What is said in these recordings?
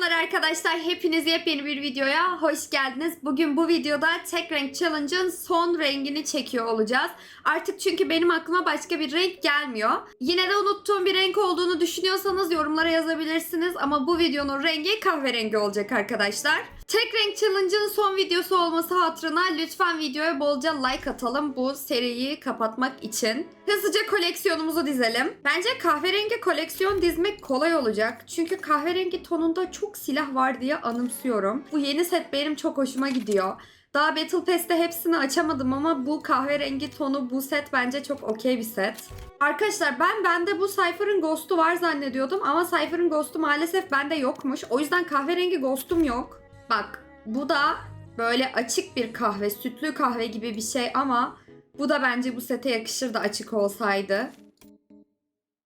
Selamlar arkadaşlar. Hepiniz yepyeni bir videoya hoş geldiniz. Bugün bu videoda tek renk challenge'ın son rengini çekiyor olacağız. Artık çünkü benim aklıma başka bir renk gelmiyor. Yine de unuttuğum bir renk olduğunu düşünüyorsanız yorumlara yazabilirsiniz. Ama bu videonun rengi kahverengi olacak arkadaşlar. Tek renk challenge'ın son videosu olması hatırına lütfen videoya bolca like atalım bu seriyi kapatmak için. Hızlıca koleksiyonumuzu dizelim. Bence kahverengi koleksiyon dizmek kolay olacak. Çünkü kahverengi tonunda çok silah var diye anımsıyorum. Bu yeni set benim çok hoşuma gidiyor. Daha Battle Pass'te hepsini açamadım ama bu kahverengi tonu bu set bence çok okey bir set. Arkadaşlar ben bende bu Cypher'ın Ghost'u var zannediyordum ama Cypher'ın Ghost'u maalesef bende yokmuş. O yüzden kahverengi Ghost'um yok. Bak bu da böyle açık bir kahve, sütlü kahve gibi bir şey ama bu da bence bu sete yakışırdı açık olsaydı.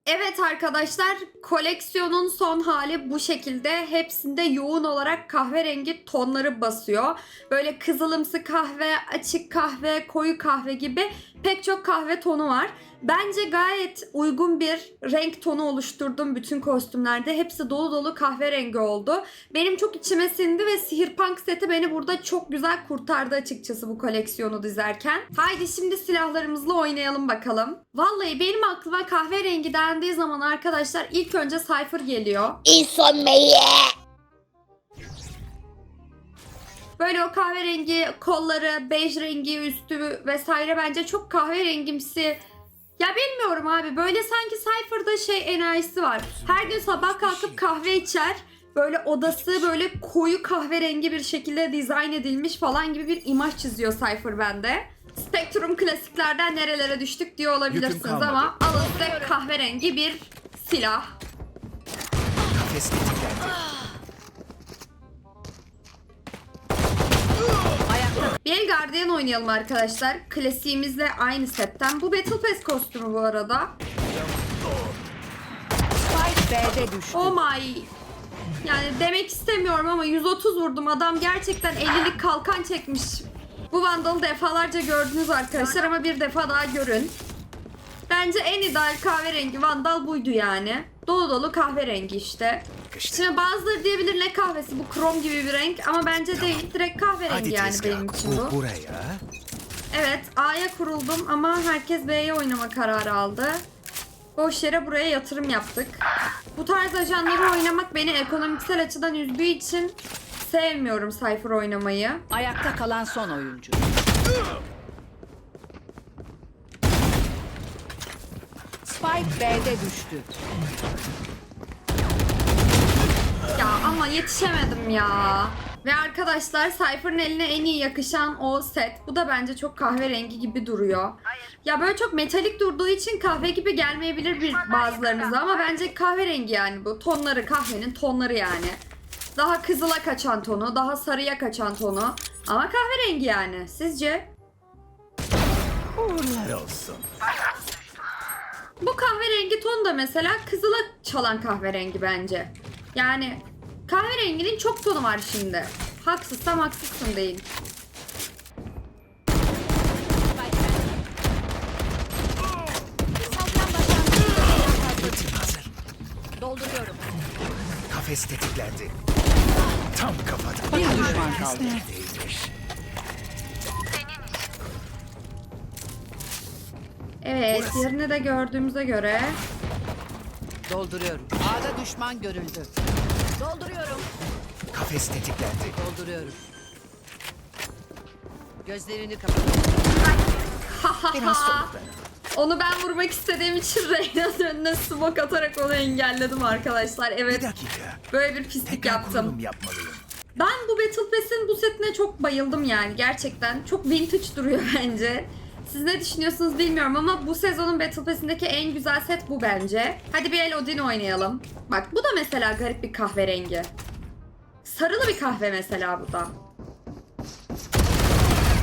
Evet arkadaşlar koleksiyonun son hali bu şekilde. Hepsinde yoğun olarak kahverengi tonları basıyor. Böyle kızılımsı kahve, açık kahve, koyu kahve gibi pek çok kahve tonu var. Bence gayet uygun bir renk tonu oluşturdum bütün kostümlerde. Hepsi dolu dolu kahverengi oldu. Benim çok içime sindi ve Sihirpunk seti beni burada çok güzel kurtardı açıkçası bu koleksiyonu dizerken. Haydi şimdi silahlarımızla oynayalım bakalım. Vallahi benim aklıma kahverengi dendiği zaman arkadaşlar ilk önce Cypher geliyor. İnsanmayı. Böyle o kahverengi kolları, bej rengi üstü vesaire bence çok kahverengimsi. Ya bilmiyorum abi böyle sanki Cypher'da şey enerjisi var. Her gün sabah kalkıp kahve içer. Böyle odası böyle koyu kahverengi bir şekilde dizayn edilmiş falan gibi bir imaj çiziyor Cypher bende. Spectrum klasiklerden nerelere düştük diye olabilirsiniz ama alın size kahverengi bir silah. Kafes Bir Guardian oynayalım arkadaşlar. Klasiğimizle aynı setten. Bu Battle Pass kostümü bu arada. B'de düştü. Oh my. Yani demek istemiyorum ama 130 vurdum. Adam gerçekten 50'lik kalkan çekmiş. Bu Vandal'ı defalarca gördünüz arkadaşlar ama bir defa daha görün. Bence en ideal kahverengi Vandal buydu yani. Dolu dolu kahverengi işte. Şimdi bazıları diyebilir ne kahvesi bu krom gibi bir renk ama bence değil direkt kahverengi Hadi yani tezgah benim için bu. bu buraya. Evet A'ya kuruldum ama herkes B'ye oynama kararı aldı. Boş yere buraya yatırım yaptık. Bu tarz ajanları oynamak beni ekonomiksel açıdan üzdüğü için sevmiyorum Cypher oynamayı. Ayakta kalan son oyuncu. Spike B'de düştü. Ya ama yetişemedim ya. Ve arkadaşlar Cypher'ın eline en iyi yakışan o set. Bu da bence çok kahverengi gibi duruyor. Ya böyle çok metalik durduğu için kahve gibi gelmeyebilir bir bazılarınıza ama bence kahverengi yani bu. Tonları kahvenin tonları yani. Daha kızıla kaçan tonu, daha sarıya kaçan tonu. Ama kahverengi yani. Sizce? Uğurlar olsun. Bu kahverengi ton da mesela kızıla çalan kahverengi bence. Yani kahverenginin çok tonu var şimdi. Haksızsam haksızsın değil. Dolduruyorum. Kafes tetiklendi. Tam kafada. Bir düşman kaldı. Evet, Burası. yerini de gördüğümüze göre Dolduruyorum. A'da düşman görüldü. Dolduruyorum. Kafes tetiklendi. Dolduruyorum. Gözlerini kapat. Biraz onu ben vurmak istediğim için Reyna'nın önüne smoke atarak onu engelledim arkadaşlar. Bir Evet, dakika. böyle bir pislik Tekrar yaptım. yapmalıyım. Ben bu Battle Pass'in bu setine çok bayıldım yani gerçekten. Çok vintage duruyor bence. Siz ne düşünüyorsunuz bilmiyorum ama bu sezonun Battle Pass'indeki en güzel set bu bence. Hadi bir el Odin oynayalım. Bak bu da mesela garip bir kahverengi. Sarılı bir kahve mesela bu da.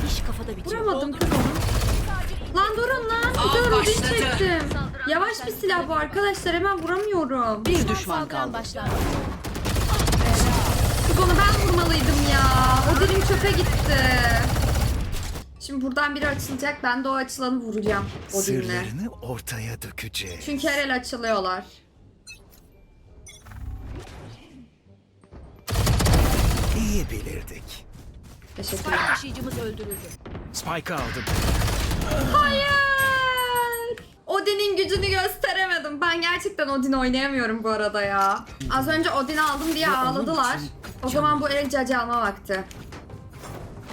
İş kafada bitiyor. Vuramadım kız onu. Lan durun lan. Bir de Odin çektim. Yavaş bir silah bu arkadaşlar hemen vuramıyorum. Bir düşman kaldı. Kız onu ben vurmalıydım ya. Odin'im çöpe gitti. Şimdi buradan biri açılacak. Ben de o açılanı vuracağım Odin'le. Sırlarını ortaya dökeceğim. Çünkü her el açılıyorlar. İyi bilirdik. Teşekkürler. Spike taşıyıcımız öldürüldü. Spike aldım. Hayır. Odin'in gücünü gösteremedim. Ben gerçekten Odin oynayamıyorum bu arada ya. Az önce Odin'i aldım diye ağladılar. O zaman bu el alma vakti.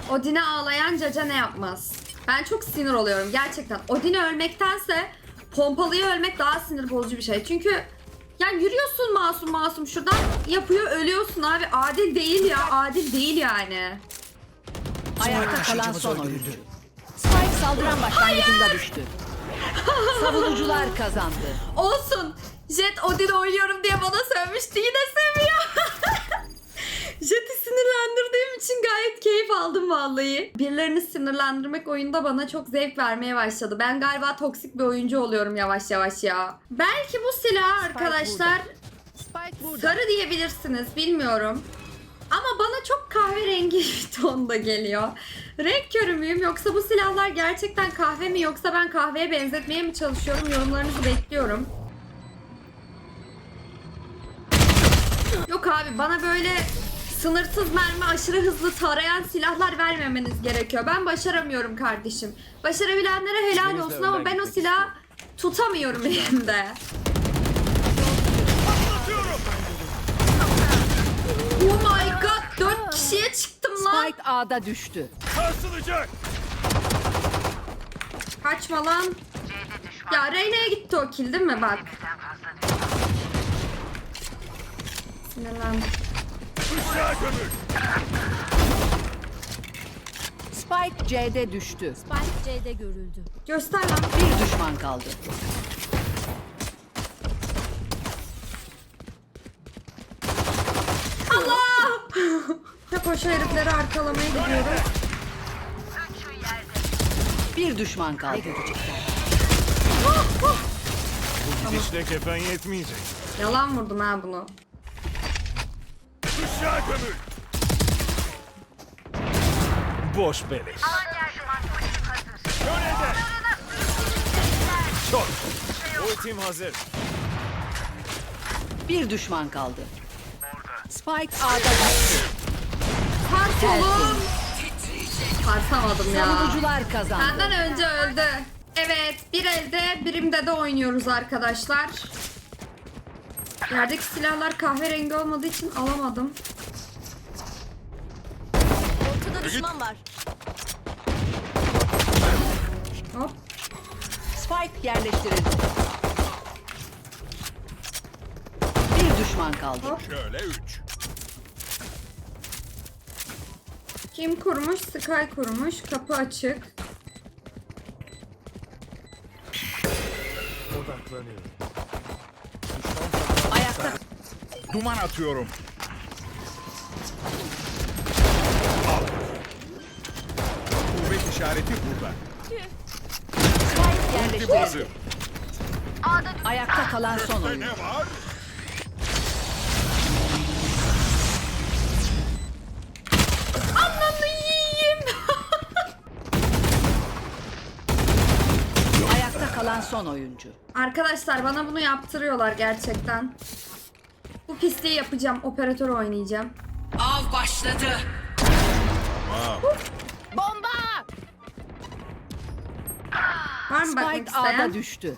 Odin'e ağlayan Caca ne yapmaz? Ben çok sinir oluyorum gerçekten. Odin'i ölmektense pompalıyı ölmek daha sinir bozucu bir şey. Çünkü yani yürüyorsun masum masum şuradan yapıyor ölüyorsun abi. Adil değil ya. Adil değil yani. Ayakta kalan taşıyıcımız son oyuncu. Spike saldıran başlangıcında düştü. Savunucular kazandı. Olsun. Jet Odin oynuyorum diye bana sövmüştü. Yine seviyor. Jet'i sinirlendirdiğim için gayet keyif aldım vallahi. Birilerini sinirlendirmek oyunda bana çok zevk vermeye başladı. Ben galiba toksik bir oyuncu oluyorum yavaş yavaş ya. Belki bu silah arkadaşlar Spike burada. sarı diyebilirsiniz bilmiyorum. Ama bana çok kahverengi bir tonda geliyor. Renk körü müyüm yoksa bu silahlar gerçekten kahve mi yoksa ben kahveye benzetmeye mi çalışıyorum yorumlarınızı bekliyorum. Yok abi bana böyle sınırsız mermi aşırı hızlı tarayan silahlar vermemeniz gerekiyor. Ben başaramıyorum kardeşim. Başarabilenlere helal de olsun ama ben o silahı tutamıyorum elimde. Oh my god 4 kişiye çıktım lan. Spike A'da düştü. Sarsılacak. Kaçma lan. Ya Reyna'ya gitti o kill değil mi bak. Sinirlendim. Uşağı gömül. Spike C'de düştü. Spike C'de görüldü. Göster lan. Bir düşman kaldı. Allah! Hep o şu herifleri arkalamaya gidiyorum. Bir düşman kaldı. Bu gidişle kefen yetmeyecek. Yalan vurdum ha bunu. Uşağı gömül. Boş beleş. Şöyle Çok. Ultim hazır. Bir düşman kaldı. Spike A'da düştü. Tars oğlum. Tarsamadım ya. Savunucular kazandı. Benden önce öldü. Evet, bir elde, birimde de oynuyoruz arkadaşlar. Yerdeki silahlar kahverengi olmadığı için alamadım. Ortada düşman var. Hop. Spike yerleştirildi. Bir düşman kaldı. Şöyle üç. Kim kurmuş? Sky kurmuş. Kapı açık. Odaklanıyorum. Ayakta Duman atıyorum. Kuvvet işareti burada. Bazı. Ayakta kalan son oyuncu. Ne var? Ananı yiyeyim. Ayakta kalan son oyuncu. Arkadaşlar bana bunu yaptırıyorlar gerçekten. Bu pisliği yapacağım. Operatör oynayacağım. Av başladı. Bomba! Var mı bakmak Spike isteyen? A'da düştü.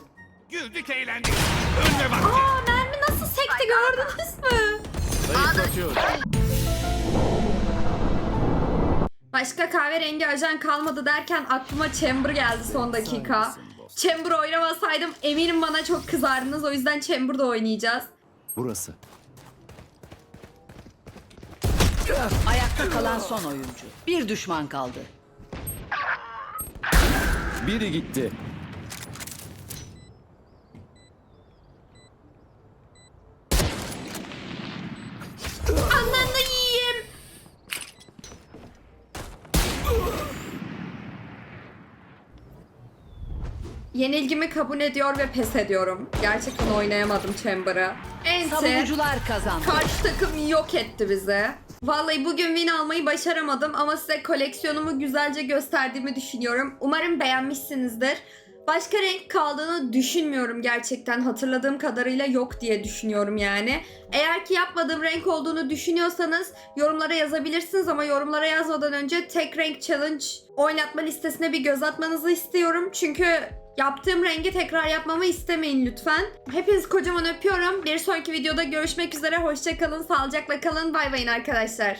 Güldük eğlendik. Önüne bak. Aa mermi nasıl sekti gördünüz mü? Başka kahverengi ajan kalmadı derken aklıma Chamber geldi son dakika. Chamber oynamasaydım eminim bana çok kızardınız. O yüzden Chamber'da oynayacağız. Burası. Ayakta kalan son oyuncu. Bir düşman kaldı. Biri gitti. Ananı yiyeyim. Yenilgimi kabul ediyor ve pes ediyorum. Gerçekten oynayamadım Chamber'ı. Enti. Savunucular kazandı. Karşı takım yok etti bizi. Vallahi bugün win almayı başaramadım ama size koleksiyonumu güzelce gösterdiğimi düşünüyorum. Umarım beğenmişsinizdir. Başka renk kaldığını düşünmüyorum gerçekten. Hatırladığım kadarıyla yok diye düşünüyorum yani. Eğer ki yapmadığım renk olduğunu düşünüyorsanız yorumlara yazabilirsiniz ama yorumlara yazmadan önce tek renk challenge oynatma listesine bir göz atmanızı istiyorum. Çünkü yaptığım rengi tekrar yapmamı istemeyin lütfen. Hepinizi kocaman öpüyorum. Bir sonraki videoda görüşmek üzere. Hoşçakalın, sağlıcakla kalın. Bay bayın arkadaşlar.